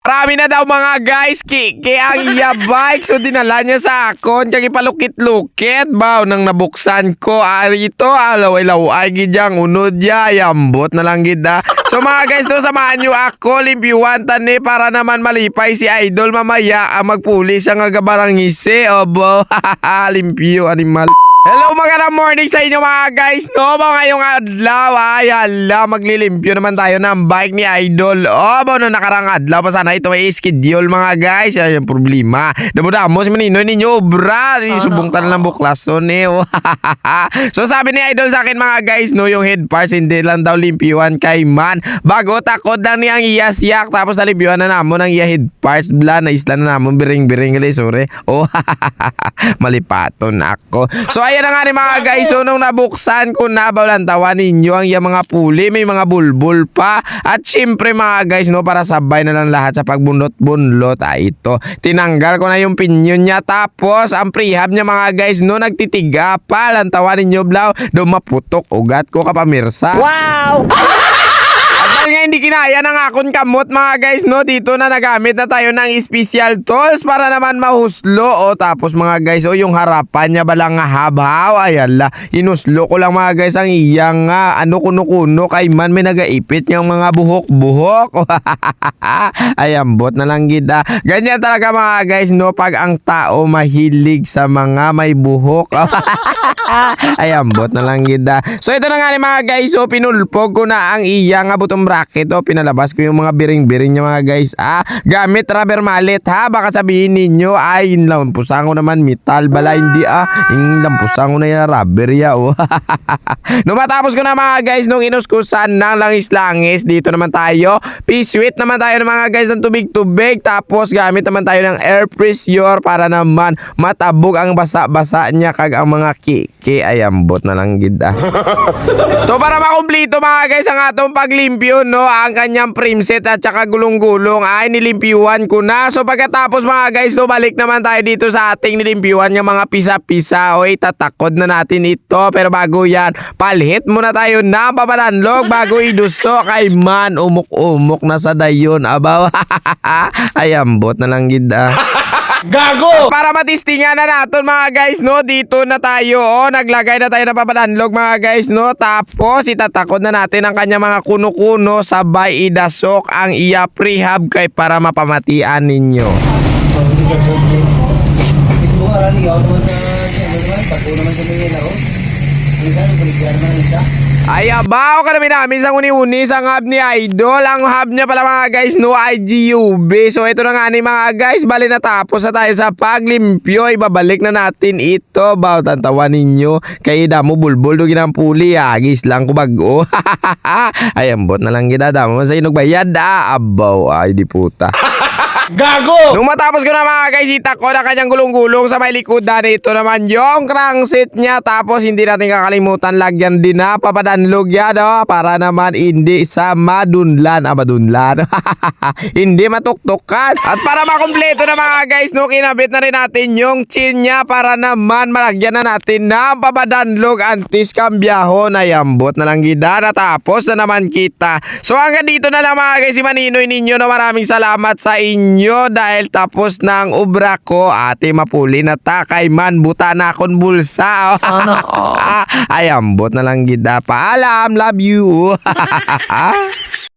Marami na daw mga guys, kiki ang iya bike. So dinala niya sa akon, kaya palukit-lukit. Baw, nang nabuksan ko, ari ito, alaway-law, ay gidyang unod ya, yambot na lang gida. So mga guys, no, samahan nyo ako, limpiwan tani, para naman malipay si Idol mamaya ang magpuli siya nga gabarangisi. Obo, limpyo, animal. Hello, magandang morning sa inyo mga guys. No, ba ngayong adlaw ay hala, maglilimpyo naman tayo ng bike ni Idol. Ba no nakarang adlaw pa sana ito may schedule mga guys. Ay, yung problema. Damo-damo si Manino ninyo, bra. Subong ka na lang buklason eh. Oh. so sabi ni Idol sa akin mga guys, no, yung head parts hindi lang daw limpyuan kay man. Bago takod lang niyang iyasyak tapos nalimpyuan na namon ang iya head parts. Bla, na isla na namon biring-biring gali, sorry. Oh, malipaton ako. So ayan na nga ni mga guys, so nung nabuksan ko na bawlantawan ninyo ang iyang mga puli, may mga bulbul pa. At syempre mga guys, no, para sabay na lang lahat sa pagbunot-bunlot, ah, ito. Tinanggal ko na yung pinyon niya, tapos ang prehab niya mga guys, no, nagtitiga pa. Lantawan ninyo, blaw, do maputok, ugat ko kapamirsa. Wow! Nga hindi kinaya ng akon kamot mga guys no, dito na nagamit na tayo ng special tools para naman mahuslo. O tapos mga guys, o yung harapan niya balang nga habhaw, ayala. Inuslo ko lang mga guys ang iyang nga ano kuno-kuno kay man may nagaipit niyang mga buhok-buhok. Ayambot na lang gida. Ganyan talaga mga guys no, pag ang tao mahilig sa mga may buhok. Ayambot na lang gida. So ito na nga ni mga guys, so pinulpog ko na ang iya nga butong bracket o pinalabas ko yung mga biring-biring niya mga guys. Ah, gamit rubber mallet ha. Baka sabihin ninyo ay pusang ko naman metal bala hindi ah. Yung lampusang ko na yung rubber ya oh. nung matapos ko na mga guys nung inuskusan ng langis-langis dito naman tayo. P-sweet naman tayo ng mga guys ng tubig-tubig tapos gamit naman tayo ng air pressure para naman matabog ang basa-basa niya kag ang mga kiki ay ambot na lang gid ah. So para makumplito mga guys ang atong paglimpyo no, ang kanyang preset at saka gulong-gulong ay nilimpyuan ko na. So pagkatapos mga guys, no, balik naman tayo dito sa ating nilimpyuan yung mga pisa-pisa. O itatakod na natin ito. Pero bago yan, palhit muna tayo ng papalanlog bago iduso kay man umuk-umuk na sa dayon. Abaw, ay ambot na lang gid ah. Gago! Para matistingan na natin mga guys, no? Dito na tayo, oh. Naglagay na tayo ng papadanlog mga guys, no? Tapos, itatakod na natin ang kanya mga kuno-kuno sabay idasok ang iya prehab kay para mapamatian ninyo. Ay, abaw ka namin namin sa uni-uni sa hub ni Idol. Ang hub niya pala mga guys, no, IGUB. So, ito na nga ni mga guys, bali na tapos na tayo sa paglimpyo. Ibabalik na natin ito. Baw, tantawa ninyo. Kay damo bulbul do ginang puli. Agis lang ko bago. ay, ambot na lang kita. Damo sa inog bayad. Ah, abaw. Ay, di puta. Gago! Nung matapos ko na mga guys, ita ko na kanyang gulong-gulong sa may likodan. Ito naman yung crankset niya. Tapos hindi natin kakalimutan lagyan din na papadanlog yan. Oh, para naman hindi sa madunlan. Ah, madunlan. hindi matuktukan. At para makumpleto na mga guys, no, kinabit na rin natin yung chin niya para naman malagyan na natin ng papadanlog antis kambyahon. Ay, ambot na lang gida. Natapos na naman kita. So hanggang dito na lang mga guys, si Maninoy ninyo na maraming salamat sa inyo dahil tapos na ang obra ko. Ate mapuli na man buta na akong bulsa. Ano? Ay ambot na lang gida. Paalam, love you.